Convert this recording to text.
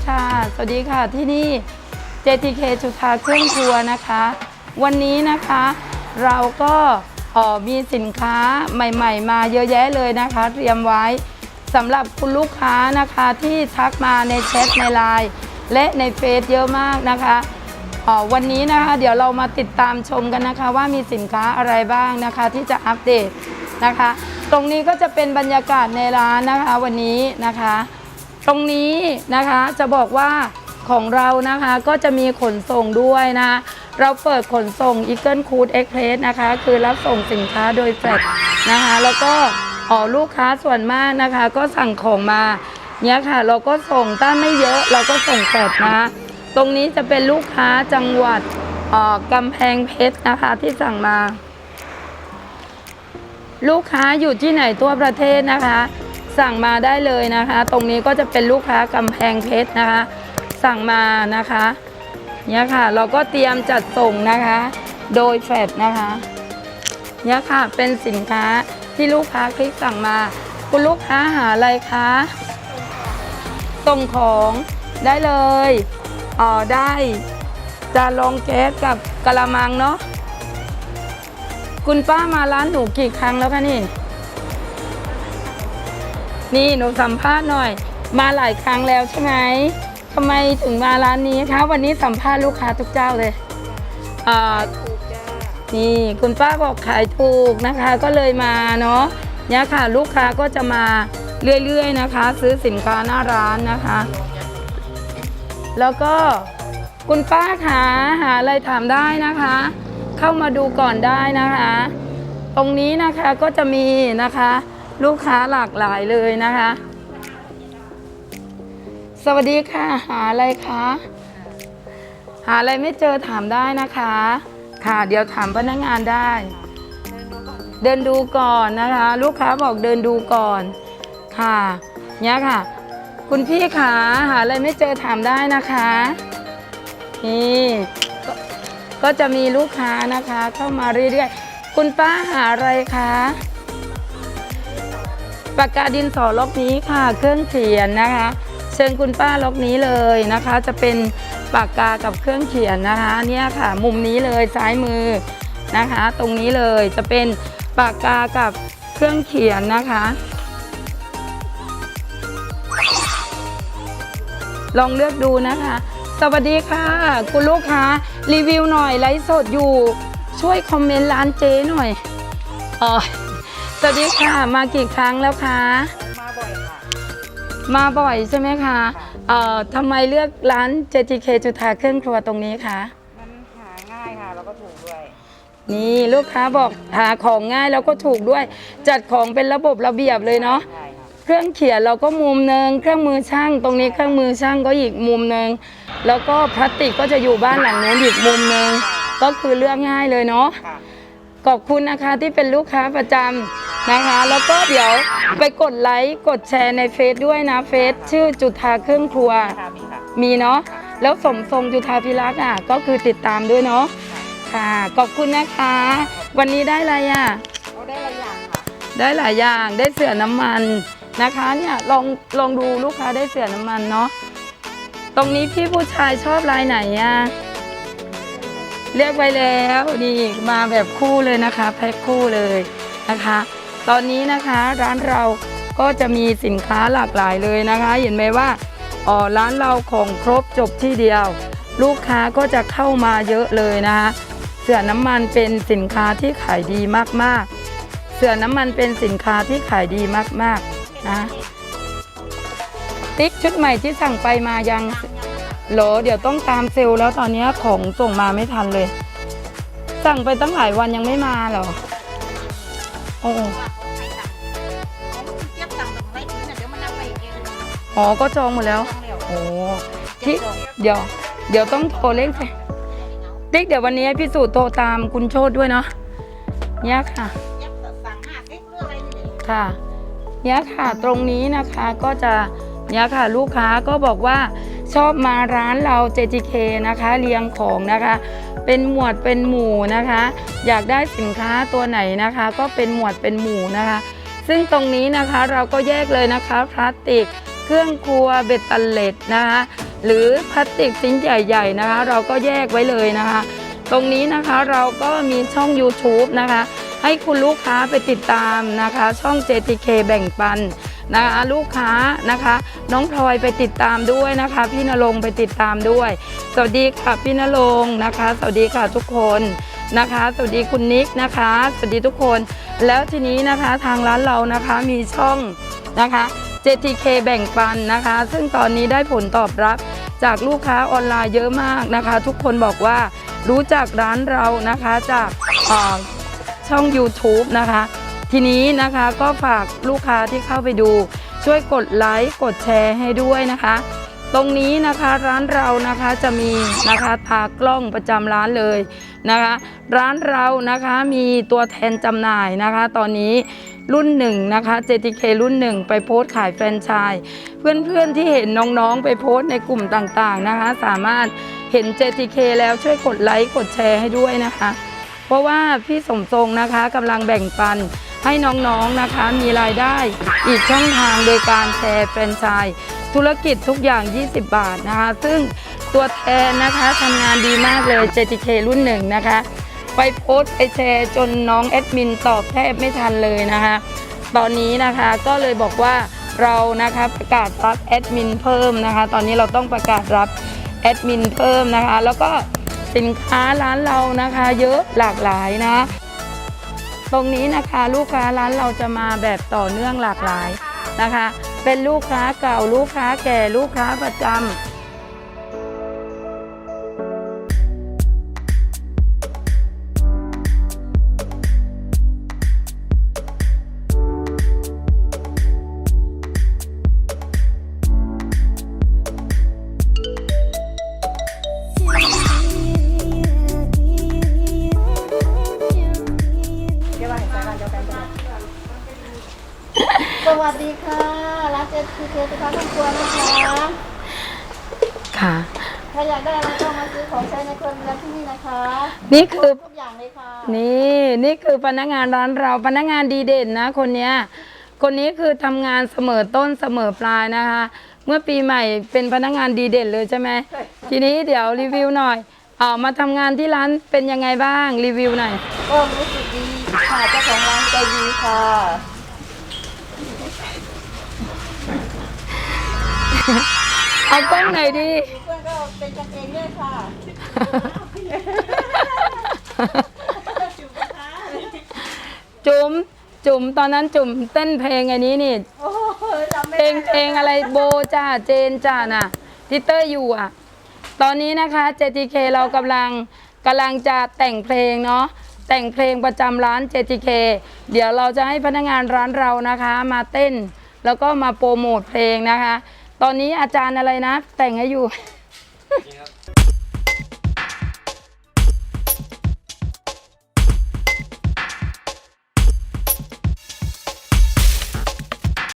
สวัสดีค่ะ สวัสดีค่ะที่นี่ JTK จุฑาเครื่องครัวนะคะ วันนี้นะคะเราก็มีสินค้าใหม่ ๆ มาเยอะแยะเลยนะคะ เตรียมไว้สำหรับคุณลูกค้านะคะที่ทักมาในแชทในไลน์และในเฟซเยอะมากนะคะวันนี้นะคะเดี๋ยวเรามาติดตามชมกันนะคะ ว่ามีสินค้าอะไรบ้างนะคะที่จะอัปเดตนะคะ ตรงนี้ก็จะเป็นบรรยากาศในร้านนะคะวันนี้นะคะ ตรงนี้นะคะจะบอกว่าของเรานะคะก็จะมีขนส่งด้วยนะ เราเปิดขนส่ง Eagle Cool Express นะคะ คือรับส่งสินค้าโดยแฟลตนะคะ แล้วก็อ๋อลูกค้าส่วนมากนะคะ ก็สั่งของมาเนี่ยค่ะ เราก็ส่งถ้าไม่เยอะเราก็ส่งแฟลตนะตรงนี้จะเป็นลูกค้าจังหวัดอ่อกำแพงเพชรนะคะที่สั่งมา ลูกค้าอยู่ที่ไหนทั่วประเทศนะคะ สั่งมาได้เลยนะคะ ตรงนี้ก็จะเป็นลูกค้ากำแพงเพชรนะคะ สั่งมานะคะเนี่ยค่ะเราก็เตรียมจัดส่งนะคะ โดยแฟดนะคะเนี่ยค่ะเป็นสินค้าที่ลูกค้าคลิกสั่งมา คุณลูกค้าหาอะไรคะส่งของได้เลยอ๋อได้จะลงแก๊สกับกระมังเนาะคุณป้ามาร้านหนูกี่ครั้งแล้วคะนี่ นี่หนูสัมภาษณ์หน่อย มาหลายครั้งแล้วใช่ไหมทำไมถึงมาร้านนี้คะวันนี้สัมภาษณ์ลูกค้าทุกเจ้าเลยอ่านี่คุณป้าบอกขายถูกนะคะ ก็เลยมาเนาะเนี่ยค่ะ ลูกค้าก็จะมาเรื่อยๆนะคะ ซื้อสินค้าหน้าร้านนะคะ แล้วก็คุณป้าคะหาอะไรถามได้นะคะ เข้ามาดูก่อนได้นะคะ ตรงนี้นะคะก็จะมีนะคะ ลูกค้าหลากหลายเลยนะคะ สวัสดีค่ะ หาอะไรคะ หาอะไรไม่เจอถามได้นะคะ ค่ะ เดี๋ยวถามพนักงานได้ เดินดูก่อนนะคะ ลูกค้าบอกเดินดูก่อน ค่ะเนี่ยค่ะ คุณพี่ขาหาอะไรไม่เจอถามได้นะคะ นี่กก็จะมีลูกค้านะคะ เข้ามาเรื่อยๆ คุณป้าหาอะไรคะ ปากกาดินสอล็อกนี้ค่ะ เครื่องเขียนนะคะ เชิญคุณป้าล็อกนี้เลยนะคะ จะเป็นปากกากับเครื่องเขียนนะคะเนี่ยค่ะ มุมนี้เลยซ้ายมือนะคะ ตรงนี้เลยจะเป็นปากกากับเครื่องเขียนนะคะ ลองเลือกดูนะคะ สวัสดีค่ะ คุณลูกค้ารีวิวหน่อยไลฟ์สดอยู่ช่วยคอมเมนต์ร้านเจ๊หน่อยเออ สวัสดีค่ะ มากี่ครั้งแล้วคะ มาบ่อยค่ะ มาบ่อยใช่ไหมคะเอ่อทำไมเลือกร้าน JTK จุฑาเครื่องครัวตรงนี้คะ มันหาง่ายค่ะแล้วก็ถูกด้วย นี่ลูกค้าบอกหาของง่ายแล้วก็ถูกด้วย จัดของเป็นระบบระเบียบเลยเนาะ ใช่ค่ะเครื่องเขียนเราก็มุมหนึ่งเครื่องมือช่าง ตรงนี้เครื่องมือช่างก็อีกมุมหนึ่งแล้วก็พลาสติกก็จะอยู่บ้านหลังนู้นอีกมุมหนึ่งก็คือเลือกง่ายเลยเนาะ ค่ะ ขอบคุณนะคะที่เป็นลูกค้าประจำ นะคะ แล้วก็เดี๋ยวไปกดไลค์กดแชร์ในเฟซด้วยนะเฟซชื่อจุธาเครื่องครัว ค่ะมีค่ะ มีเนาะแล้วสมทรงจุธาพิรักษ์อะก็คือติดตามด้วยเนาะค่ะขอบคุณนะคะ วันนี้ได้อะไรอะเขาได้หลายอย่างค่ะ ได้หลายอย่างได้เสือน้ำมันนะคะเนี่ยลองลองดูลูกค้าได้เสือน้ำมันเนาะตรงนี้พี่ผู้ชายชอบลายไหนอะเรียกไว้แล้วนี่มาแบบคู่เลยนะคะ แพ็คคู่เลยนะคะ ตอนนี้นะคะร้านเราก็จะมีสินค้าหลากหลายเลยนะคะ เห็นไหมว่าอ๋อร้านเราของครบจบที่เดียว ลูกค้าก็จะเข้ามาเยอะเลยนะคะเสือน้ำมันเป็นสินค้าที่ขายดีมากๆ เสือน้ำมันเป็นสินค้าที่ขายดีมากๆนะติ๊กชุดใหม่ที่สั่งไปมายังโหลเดี๋ยวต้องตามเซลล์แล้วตอนนี้ของส่งมาไม่ทันเลย สั่งไปตั้งหลายวันยังไม่มาหรอโอ้ อ๋อ ก็จองหมดแล้วต้องเร็วโอ้ที่เดี๋ยว เดี๋ยวต้องโทรเร่งไปติ๊กเดี๋ยววันนี้ให้พี่สูตรโทรตามคุณโชดด้วยเนาะเนี่ยค่ะเทียบสั่งห้าสิบเรื่องอะไรนี่ค่ะเนี่ยค่ะ ตรงนี้นะคะก็จะเนี่ยค่ะ ลูกค้าก็บอกว่าชอบมาร้านเรา JTK นะคะ เรียงของนะคะ เป็นหมวดเป็นหมู่นะคะ อยากได้สินค้าตัวไหนนะคะ ก็เป็นหมวดเป็นหมู่นะคะ ซึ่งตรงนี้นะคะเราก็แยกเลยนะคะพลาสติก เครื่องครัวเบ็ดเตล็ดนะคะหรือพลาสติกชิ้นใหญ่ๆนะคะ เราก็แยกไว้เลยนะคะ ตรงนี้นะคะเราก็มีช่อง YouTube นะคะ ให้คุณลูกค้าไปติดตามนะคะ ช่อง JTK แบ่งปันนะคะลูกค้านะคะ น้องพลอยไปติดตามด้วยนะคะ พี่นรงไปติดตามด้วย สวัสดีค่ะพี่นรงนะคะ สวัสดีค่ะทุกคนนะคะ สวัสดีคุณนิกนะคะ สวัสดีทุกคน แล้วทีนี้นะคะทางร้านเรานะคะมีช่องนะคะ JTK แบ่งปันนะคะ ซึ่งตอนนี้ได้ผลตอบรับจากลูกค้าออนไลน์เยอะมากนะคะ ทุกคนบอกว่ารู้จักร้านเรานะคะจากช่อง YouTube นะคะ ทีนี้นะคะก็ฝากลูกค้าที่เข้าไปดู ช่วยกดไลค์กดแชร์ให้ด้วยนะคะ ตรงนี้นะคะร้านเรานะคะจะมีนะคะตากล้องประจำร้านเลยนะคะ ร้านเรานะคะมีตัวแทนจำหน่ายนะคะ ตอนนี้ รุ่นหนึ่งนะคะ JTK รุ่นหนึ่งไปโพสต์ขายแฟรนไชส์เพื่อนๆที่เห็นน้องๆ ไปโพสต์ในกลุ่มต่างๆนะคะ สามารถเห็น JTK แล้วช่วยกดไลค์กดแชร์ให้ด้วยนะคะ เพราะว่าพี่สมทรงนะคะกำลังแบ่งปันให้น้องๆนะคะมีรายได้อีกช่องทางโดยการแชร์แฟรนไชส์ธุรกิจทุกอย่าง 20 บาทนะคะ ซึ่งตัวแทนนะคะทำงานดีมากเลย JTK รุ่นหนึ่งนะคะ ไปโพสต์ไปแชร์จนน้องแอดมินตอบแทบไม่ทันเลยนะคะ ตอนนี้นะคะก็เลยบอกว่าเรานะคะประกาศรับแอดมินเพิ่มนะคะ ตอนนี้เราต้องประกาศรับแอดมินเพิ่มนะคะ แล้วก็สินค้าร้านเรานะคะเยอะหลากหลายนะ ตรงนี้นะคะลูกค้าร้านเราจะมาแบบต่อเนื่องหลากหลายนะคะ เป็นลูกค้าเก่าลูกค้าแก่ลูกค้าประจำ ร้านเจทีเคสุภาพครอบครัวนะคะค่ะ ถ้าอยากได้อะไรก็มาซื้อของใช้ในครัวเรือนที่นี่นะคะนี่คือ ทุกอย่างเลยค่ะ นี่นี่คือพนักงานร้านเราพนักงานดีเด่นนะ คนเนี้ยคนนี้คือทำงานเสมอต้นเสมอปลายนะคะ เมื่อปีใหม่เป็นพนักงานดีเด่นเลยใช่ไหมทีนี้เดี๋ยวรีวิวหน่อยเอามาทำงานที่ร้านเป็นยังไงบ้างรีวิวหน่อยก็รู้สึกดีค่ะเจ้าของร้านใจดีค่ะ เอากล้องไหนอยดีเพื่อนก็เป็นกันเองด้วยค่ะจุ๋มจุ๋มตอนนั้นจุ๋มเต้นเพลงอันนี้นี่โอ้โหจำไม่เพลได้งเพลงอะไรโบจ้าเจนจ้าน่ะที่เตอร์อยู่อะ ตอนนี้นะคะ JTK เรากำลังกำลังจะแต่งเพลงเนาะแต่งเพลงประจำร้าน JTK เดี๋ยวเราจะให้พนักงานร้านเรานะคะ มาเต้น แล้วก็มาโปรโมทเพลงนะคะ ตอนนี้อาจารย์อะไรนะ แต่งให้อยู่